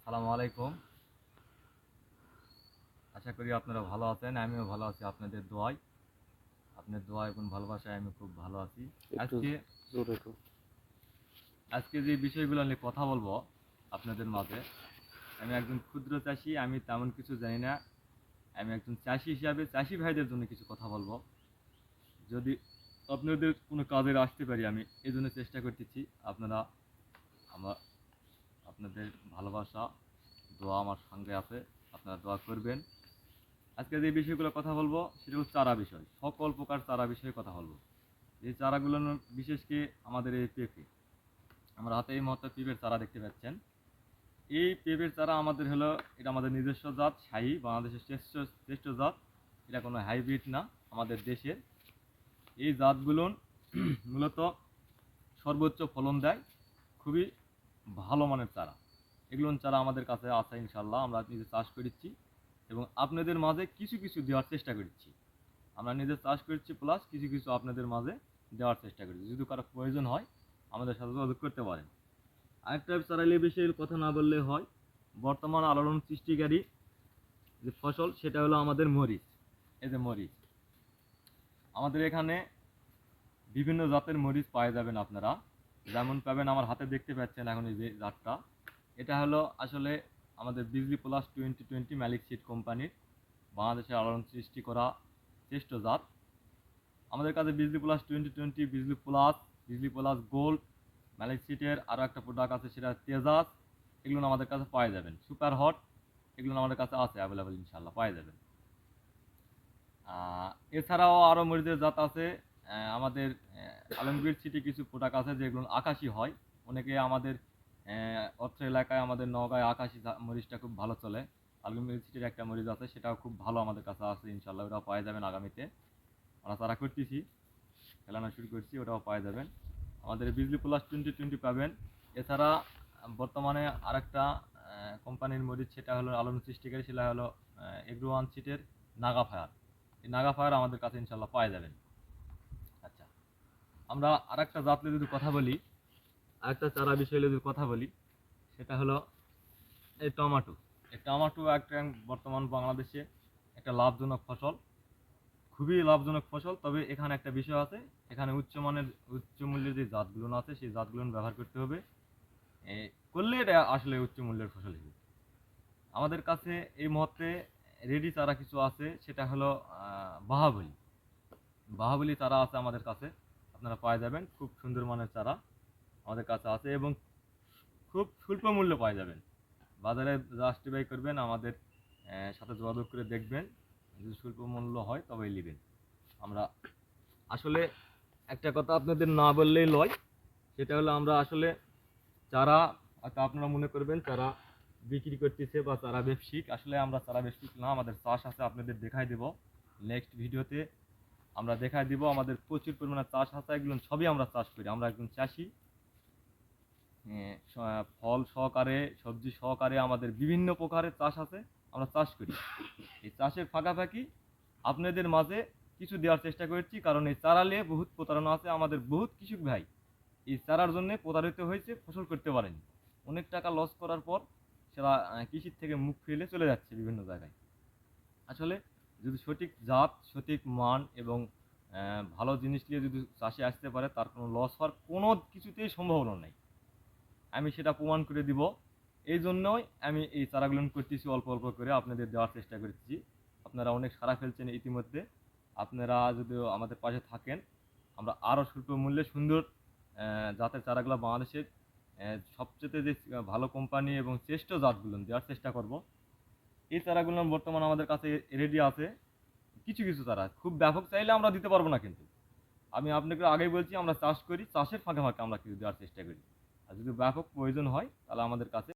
আসসালামু আলাইকুম। আশা করি আপনারা ভালো আছেন আমিও ভালো আছি আপনাদের দোয়ায়। আপনার দোয়া এবং ভালোবাসায় আমি খুব ভালো আছি। আজকে আজকে যে বিষয়গুলো নিয়ে কথা বলব আপনাদের মাঝে আমি একজন ক্ষুদ্র চাষি আমি তেমন কিছু জানি না। আমি একজন চাষি হিসাবে চাষি ভাইদের জন্য কিছু কথা বলব। যদি আপনাদের কোনো কাজে আসতে পারি আমি এই জন্য চেষ্টা করতেছি। আপনারা আমার আপনাদের ভালোবাসা, দোয়া আমার সঙ্গে আছে, আপনারা দোয়া করবেন। আজকে যে বিষয়গুলো কথা বলব, সেটা হচ্ছে চারা বিষয়। সকল প্রকার চারা বিষয়ে কথা বলব। এই চারাগুলো বিশেষ করে আমাদের এই পেঁপে। আমরা হাতে এই মুহূর্তে পেঁপের চারা দেখতে পাচ্ছেন। এই পেঁপের চারা আমাদের হলো, এটা আমাদের নিজস্ব জাত, শাহী, বাংলাদেশের শ্রেষ্ঠ শ্রেষ্ঠ জাত। এটা কোনো হাইব্রিড না, আমাদের দেশের। এই জাতগুলো মূলত সর্বোচ্চ ফলন দেয়। খুবই ভালো মানের চারা। এগুলো চারা আমাদের কাছে আছে ইনশাল্লাহ আমরা নিজে চাষ করেছি এবং আপনাদের মাঝে কিছু কিছু দেওয়ার চেষ্টা করেছি আমরা নিজে চাষ করেছি প্লাস কিছু কিছু আপনাদের মাঝে দেওয়ার চেষ্টা করেছি যদি কারও প্রয়োজন হয়, আমাদের সাথে যোগাযোগ করতে পারেন। আরেকটা চারাইলে বেশি কথা না বললে হয়, বর্তমান আলোড়ন সৃষ্টিকারী যে ফসল, সেটা হলো আমাদের মরিচ। এই যে মরিচ। আমাদের এখানে বিভিন্ন জাতের মরিচ পাওয়া যাবেন আপনারা। যেমন পাবেন আমার হাতে দেখতে পাচ্ছেন এখন এই যে জাতটা এটা হলো আসলে আমাদের Bijli plus twenty twenty Malik seed কোম্পানির বাংলাদেশের আলোড়ন সৃষ্টি করা শ্রেষ্ঠ জাত। আমাদের কাছে Bijli plus twenty twenty Bijli plus Bijli plus gold Malik সিটের আরও একটা প্রোডাক্ট আছে সেটা তেজাস এগুলো আমাদের কাছে পাওয়া যাবেন। সুপার হট এগুলো আমাদের কাছে আছে অ্যাভেলেবেল ইনশাল্লাহ পাওয়া যাবেন। এছাড়াও আরও মরিচের জাত আছে আমাদের আলমগীর সিটি কিছু প্রোডাক্ট আছে যেগুলো আকাশি হয়। অনেকে আমাদের অত্র এলাকায়, আমাদের নগাঁয় আকাশি মরিচটা খুব ভালো চলে। আলমগীর সিটির একটা মরিচ আছে, সেটাও খুব ভালো আমাদের কাছে আছে, ইনশাল্লাহ। ওটাও পাওয়া যাবেন আগামীতে। আমরা তারা করতেছি খেলানো শুরু করছি, ওটাও পাওয়া যাবেন। আমাদের বিজলি প্লাস টোয়েন্টি টোয়েন্টি পাবেন। এছাড়া বর্তমানে আরেকটা কোম্পানির মরিচ, সেটা হলো আলম সৃষ্টিকারী, সেটা হলো এগ্রো ওয়ান সিটের নাগা ফায়ার। এই নাগা ফায়ার আমাদের কাছে ইনশাল্লাহ পাওয়া যাবেন। আমরা আর আরেকটা জাতলে যদি কথা বলি, আরেকটা চারা বিষয়ে যদি কথা বলি, সেটা হলো এই টমাটো। এই টমাটো একটা বর্তমান বাংলাদেশে একটা লাভজনক ফসল, খুবই লাভজনক ফসল, তবে এখানে একটা বিষয় আছে, এখানে উচ্চমানের উচ্চ মূল্যের যে জাতগুলো আছে, সেই জাতগুলো ব্যবহার করতে হবে। করলে এটা আসলে উচ্চ মূল্যের ফসল হবে। আমাদের কাছে এই মুহূর্তে রেডি চারা কিছু আছে, সেটা হলো বাহাবলি। বাহাবলি চারা আছে আমাদের কাছে। আপনারা পাওয়া যাবেন। খুব সুন্দর মানের চারা আমাদের কাছে আছে এবং খুব স্বল্প মূল্যে পাওয়া যাবেন। বাজারে জাস্টিফাই করবেন, আমাদের সাথে যোগাযোগ করে দেখবেন। যদি স্বল্প মূল্য হয়, তবেই নেবেন। আমরা আসলে একটা কথা আপনাদের না বললেই লয় সেটা হলো আমরা আসলে চারা, হয়তো আপনারা মনে করবেন, চারা বিক্রি করতেছে বা চারা ব্যবসায়িক, আসলে আমরা চারা ব্যবসায়িক না, আমাদের চাষ আছে, আপনাদের দেখাই দেব। নেক্সট ভিডিওতে আমরা দেখাই দিব, আমাদের প্রচুর পরিমাণে চাষ আছে, এগুলো সবই আমরা চাষ করি। আমরা একজন চাষি। ফল সহকারে, সবজি সহকারে আমাদের বিভিন্ন প্রকারের চাষ আছে, আমরা চাষ করি। এই চাষের ফাঁকাফাঁকি আপনাদের মাঝে কিছু দেওয়ার চেষ্টা করছি, কারণ এই চারা নিয়ে বহুত প্রতারণা আছে, আমাদের বহুত কৃষক ভাই এই চারার জন্য প্রতারিত হয়েছে, ফসল করতে পারেনি। অনেক টাকা লস করার পর সেটা কৃষির থেকে মুখ ফিরে চলে যাচ্ছে বিভিন্ন জায়গায়। আসলে যদি সঠিক জাত, সঠিক মান এবং ভালো জিনিস নিয়ে যদি চাষে আসতে পারে, তার কোনো লস হওয়ার কোনো কিছুতেই সম্ভাবনা নেই। আমি সেটা প্রমাণ করে দিব। এই জন্যই আমি এই চারাগুলো করতেছি, অল্প অল্প করে আপনাদের দেওয়ার চেষ্টা করতেছি। আপনারা অনেক সারা ফেলছেন ইতিমধ্যে। আপনারা যদি আমাদের পাশে থাকেন, আমরা আরও স্বল্প মূল্যে সুন্দর জাতের চারাগুলো বাংলাদেশের সবচেয়ে যে ভালো কোম্পানি এবং শ্রেষ্ঠ জাতগুলো দেওয়ার চেষ্টা করব। এই চারাগুলো বর্তমানে আমাদের কাছে রেডি আছে। কিছু কিছু চারা, খুব ব্যাপক চাইলে আমরা দিতে পারব না কিন্তু। আমি আপনাকে আগেই বলছি, আমরা চাষ করি, চাষের ফাঁকে ফাঁকে আমরা কিছু দেওয়ার চেষ্টা করি। আর যদি ব্যাপক প্রয়োজন হয়, তাহলে আমাদের কাছে